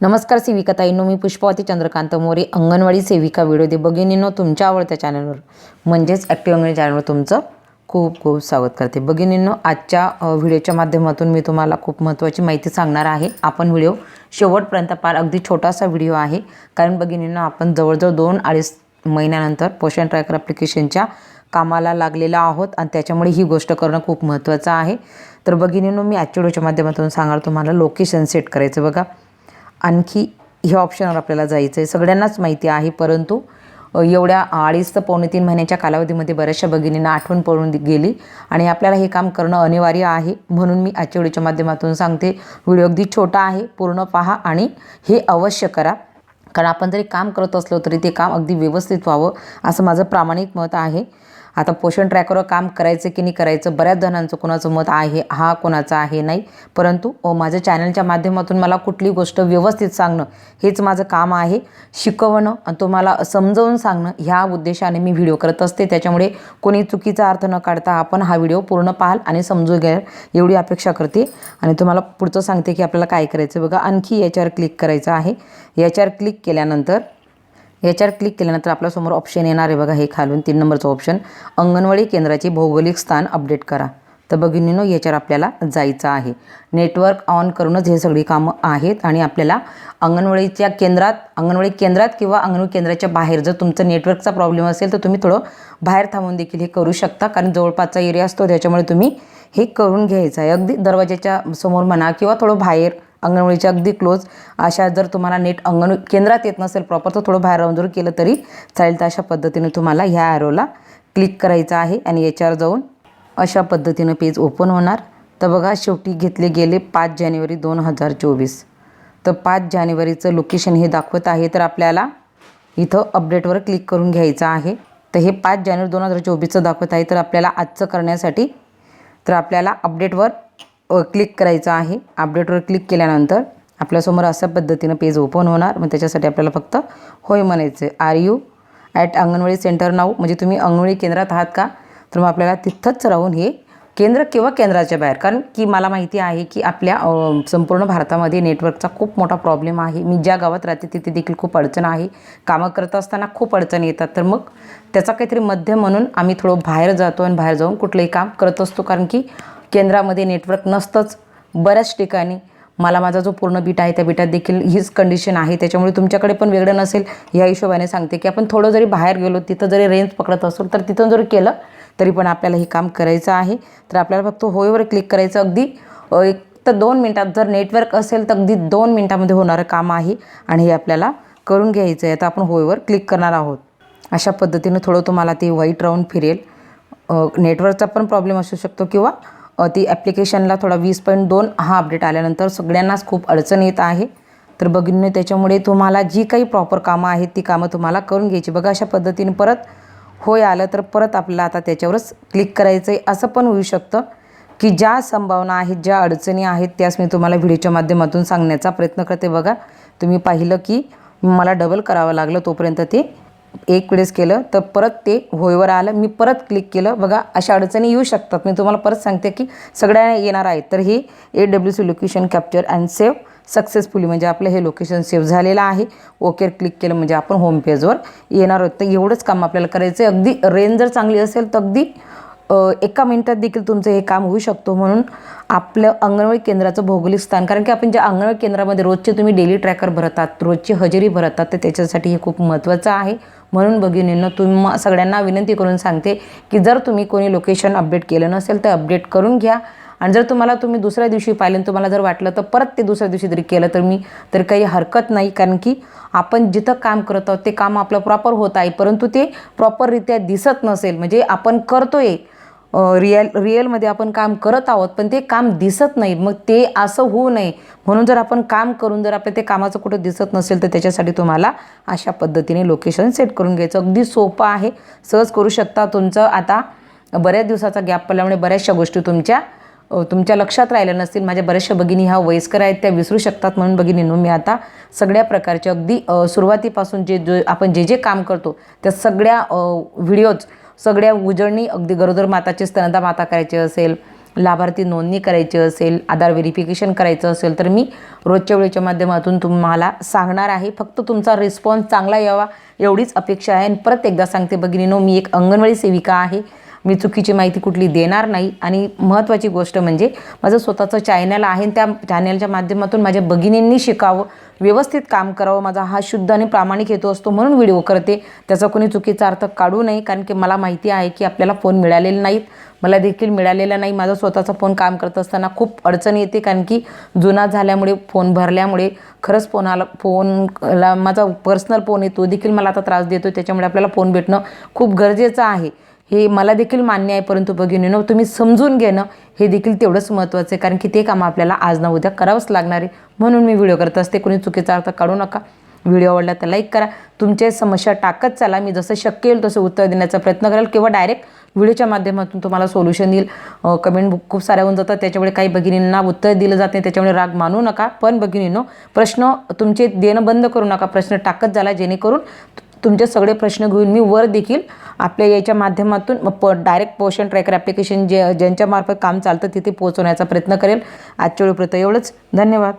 नमस्कार सेविकाताईंनो मी पुष्पावती चंद्रकांत मोरे अंगणवाडी सेविका व्हिडिओ दे भगिनींनो तुमच्या आवडत्या चॅनलवर म्हणजेच ॲक्टिव्ह अंगणी चॅनलवर तुमचं खूप खूप स्वागत करते. भगिनींनो आजच्या व्हिडिओच्या माध्यमातून मी तुम्हाला खूप महत्त्वाची माहिती सांगणार आहे. आपण व्हिडिओ शेवटपर्यंत पार अगदी छोटासा व्हिडिओ आहे. कारण भगिनींनो आपण जवळजवळ दोन अडीच महिन्यानंतर पोषण ट्रॅकर ॲप्लिकेशनच्या कामाला लागलेला आहोत आणि त्याच्यामुळे ही गोष्ट करणं खूप महत्त्वाचं आहे. तर भगिनींनो मी आजच्या व्हिडिओच्या माध्यमातून सांगणार तुम्हाला लोकेशन सेट करायचं बघा. आणखी ह्या ऑप्शनवर आपल्याला जायचं आहे सगळ्यांनाच माहिती आहे परंतु एवढ्या अडीच ते पावणे तीन महिन्याच्या कालावधीमध्ये बऱ्याचशा भगिनींना आठवण पडून गेली आणि आपल्याला हे काम करणं अनिवार्य आहे. म्हणून मी आजच्या व्हिडिओच्या माध्यमातून सांगते व्हिडिओ अगदी छोटा आहे पूर्ण पहा आणि हे अवश्य करा. कारण आपण जरी काम करत असलो तरी ते काम अगदी व्यवस्थित व्हावं असं माझं प्रामाणिक मत आहे. आता पोषण ट्रॅकरवर काम करायचं की नाही करायचं बऱ्याच जणांचं कोणाचं मत आहे हा कोणाचं आहे नाही. परंतु माझ्या चॅनलच्या माध्यमातून मला कुठली गोष्ट व्यवस्थित सांगणं हेच माझं काम आहे. शिकवणं आणि तुम्हाला समजावून सांगणं ह्या उद्देशाने मी व्हिडिओ करत असते. त्याच्यामुळे कोणी चुकीचा अर्थ न काढता आपण हा व्हिडिओ पूर्ण पाहाल आणि समजून घ्याल. एवढी अपेक्षा करते. आणि तुम्हाला पुढचं सांगते की आपल्याला काय करायचं बघा. आणखी याच्यावर क्लिक करायचं आहे. याच्यावर क्लिक केल्यानंतर याच्यावर क्लिक केल्यानंतर आपल्यासमोर ऑप्शन येणार आहे बघा हे खालून तीन नंबरचं ऑप्शन अंगणवाडी केंद्राचे भौगोलिक स्थान अपडेट करा. तर भगिनीनो याच्यावर आपल्याला जायचं आहे. नेटवर्क ऑन करूनच हे सगळी कामं आहेत आणि आपल्याला अंगणवाडीच्या केंद्रात अंगणवाडी केंद्रात किंवा अंगणवाडी केंद्राच्या बाहेर जर तुमचं नेटवर्कचा प्रॉब्लेम असेल तर तुम्ही थोडं बाहेर थांबून देखील हे करू शकता. कारण जवळपासचा एरिया असतो त्याच्यामुळे तुम्ही हे करून घ्यायचं आहे. अगदी दरवाजाच्या समोर म्हणा किंवा थोडं बाहेर अंगणवाडीच्या अगदी क्लोज अशा जर तुम्हाला नेट अंगण केंद्रात येत नसेल प्रॉपर तर थोडं बाहेर राहून जर केलं तरी चालेल. तर अशा पद्धतीने तुम्हाला ह्या ॲरोला क्लिक करायचं आहे आणि याच्यावर जाऊन अशा पद्धतीनं पेज ओपन होणार. तर बघा शेवटी घेतले गेले पाच जानेवारी दोन हजार चोवीस. तर पाच जानेवारीचं लोकेशन हे दाखवत आहे. तर आपल्याला इथं अपडेटवर क्लिक करून घ्यायचं आहे. तर हे पाच जानेवारी दोन हजार चोवीसचं दाखवत आहे. तर आपल्याला आजचं करण्यासाठी तर आपल्याला अपडेटवर क्लिक करायचं आहे. अपडेटवर क्लिक केल्यानंतर आपल्यासमोर अशा पद्धतीनं पेज ओपन होणार. मग त्याच्यासाठी आपल्याला फक्त होय म्हणायचं आहे. Are you at anganwadi centre now म्हणजे तुम्ही अंगणवाडी केंद्रात आहात का? तर मग आपल्याला तिथंच राहून हे केंद्र किंवा केंद्राच्या बाहेर. कारण की मला माहिती आहे की आपल्या संपूर्ण भारतामध्ये नेटवर्कचा खूप मोठा प्रॉब्लेम आहे. मी ज्या गावात राहते तिथे देखील खूप अडचण आहे. कामं करत असताना खूप अडचणी येतात. तर मग त्याचा काहीतरी मध्य म्हणून आम्ही थोडं बाहेर जातो आणि बाहेर जाऊन कुठलंही काम करत असतो. कारण की केंद्रामध्ये नेटवर्क नसतंच. बऱ्याच ठिकाणी मला माझा जो पूर्ण बीट आहे त्या बीटात देखील हीच कंडिशन आहे. त्याच्यामुळे तुमच्याकडे पण वेगळं नसेल. या हिशोबाने सांगते की आपण थोडं जरी बाहेर गेलो तिथं जरी रेंज पकडत असो तर तिथून जर केलं तरी पण आपल्याला हे काम करायचं आहे. तर आपल्याला फक्त होयवर क्लिक करायचं. अगदी एक तर दोन मिनटात जर नेटवर्क असेल तर अगदी दोन मिनटामध्ये होणारं काम आहे आणि हे आपल्याला करून घ्यायचं आहे. आता आपण होयवर क्लिक करणार आहोत. अशा पद्धतीनं थोडं तुम्हाला ते व्हाईट राऊंड फिरेल. नेटवर्कचा पण प्रॉब्लेम असू शकतो किंवा ती ॲप्लिकेशनला थोडा वीस पॉईंट दोन हा अपडेट आल्यानंतर सगळ्यांनाच खूप अडचण येत आहे. तर बघितलं त्याच्यामुळे तुम्हाला जी काही प्रॉपर कामं आहेत ती कामं तुम्हाला करून घ्यायची. बघा अशा पद्धतीने परत होय आलं तर परत आपल्याला आता त्याच्यावरच क्लिक करायचं आहे असं पण होऊ शकतं की ज्या संभावना आहेत ज्या अडचणी आहेत त्याच मी तुम्हाला व्हिडिओच्या माध्यमातून सांगण्याचा प्रयत्न करते. बघा तुम्ही पाहिलं की मला डबल करावं लागलं तोपर्यंत ते एक वेळेस केलं तर परत ते होयवर आलं. मी परत क्लिक केलं. बघा अशा अडचणी येऊ शकतात. मी तुम्हाला परत सांगते की सगळ्या येणार आहेत. तर हे A W C location capture and save successfully म्हणजे आपलं हे लोकेशन सेव्ह झालेलं आहे. ओके क्लिक केलं म्हणजे आपण होम पेजवर येणार आहोत. तर एवढंच काम आपल्याला करायचं आहे अगदी रेंज जर चांगली असेल तर अगदी एका मिनिटात देखील तुमचं हे काम होऊ शकतो म्हणून आपलं अंगणवाडी केंद्राचं भौगोलिक स्थान कारण की आपण ज्या अंगणवाडी केंद्रामध्ये रोजचे तुम्ही डेली ट्रॅकर भरतात रोजची हजेरी भरतात तर त्याच्यासाठी हे खूप महत्त्वाचं आहे. म्हणून भगिनींनो तुम्ही सगळ्यांना विनंती करून सांगते की जर तुम्ही कोणी लोकेशन अपडेट केलं नसेल तर अपडेट करून घ्या. आणि जर तुम्हाला तुम्ही दुसऱ्या दिवशी पाहिलं तुम्हाला जर वाटलं तर परत ते दुसऱ्या दिवशी जरी केलं तर मी तर काही हरकत नाही कारण की आपण जिथं काम करत आहोत ते काम आपलं प्रॉपर होत आहे परंतु ते प्रॉपररित्या दिसत नसेल. म्हणजे आपण करतो आहे रिअल रिअलमध्ये आपण काम करत आहोत पण ते काम दिसत नाही. मग ते असं होऊ नये. म्हणून जर आपण काम करून जर आपल्या ते कामाचं कुठं दिसत नसेल तर त्याच्यासाठी तुम्हाला अशा पद्धतीने लोकेशन सेट करून घ्यायचं. अगदी सोपं आहे. सहज करू शकता तुमचं. आता बऱ्याच दिवसाचा गॅप पडल्यामुळे बऱ्याचशा गोष्टी तुमच्या तुमच्या लक्षात राहिल्या नसतील. माझ्या बऱ्याचशा भगिनी ह्या वयस्कर आहेत त्या विसरू शकतात म्हणून भगिनींनो मी आता सगळ्या प्रकारचे अगदी सुरुवातीपासून जे जो आपण जे जे काम करतो त्या सगळ्या व्हिडिओज सगळ्या उजळणी अगदी गरोदर माताची स्तनदा माता करायची असेल लाभार्थी नोंदणी करायची असेल आधार व्हेरिफिकेशन करायचं असेल तर मी रोजच्या वेळेच्या माध्यमातून तुम्हाला सांगणार आहे. फक्त तुमचा रिस्पॉन्स चांगला यावा एवढीच अपेक्षा आहे. आणि परत एकदा सांगते भगिनीनो मी एक अंगणवाडी सेविका आहे. मी चुकीची माहिती कुठली देणार नाही. आणि महत्त्वाची गोष्ट म्हणजे माझं स्वतःचं चॅनल आहे आणि त्या चॅनलच्या माध्यमातून माझ्या भगिनींनी शिकावं व्यवस्थित काम करावं माझा हा शुद्ध आणि प्रामाणिक हेतू असतो म्हणून व्हिडिओ करते. त्याचा कोणी चुकीचा अर्थ काढू नये कारण की मला माहिती आहे की आपल्याला फोन मिळालेले नाहीत. मला देखील मिळालेला नाही. माझा स्वतःचा फोन काम करत असताना खूप अडचण येते कारण की जुना झाल्यामुळे फोन भरल्यामुळे खरंच फोनाला फोनला माझा पर्सनल फोन आहे तो देखील मला आता त्रास देतो त्याच्यामुळे आपल्याला फोन भेटणं खूप गरजेचं आहे. हे मला देखील मान्य आहे परंतु भगिनीनं तुम्ही समजून घेणं हे देखील तेवढंच महत्त्वाचं आहे कारण की ते काम आपल्याला आज ना उद्या करावंच लागणार आहे. म्हणून मी व्हिडिओ करत असते कोणी चुकीचा अर्थ काढू नका. व्हिडिओ आवडला तर लाईक करा. तुमच्या समस्या टाकत चला. मी जसं शक्य येईल तसं उत्तर देण्याचा प्रयत्न करेल किंवा डायरेक्ट व्हिडिओच्या माध्यमातून तुम्हाला सोल्युशन येईल. कमेंट खूप साऱ्या होऊन जातात. त्याच्यामुळे काही भगिनींना उत्तर दिलं जात नाही त्याच्यामुळे राग मानू नका. पण भगिनींनो प्रश्न तुमचे देणं बंद करू नका. प्रश्न टाकत झाला जेणेकरून तुमचे सगळे प्रश्न घेऊन मी वर देखील आपल्या याच्या माध्यमातून प डायरेक्ट पोषण ट्रॅकर ॲप्लिकेशन जे ज्यांच्यामार्फत काम चालतं तिथे पोहोचवण्याचा प्रयत्न करेल. आजच्या वेळेपुरतं एवढंच. धन्यवाद.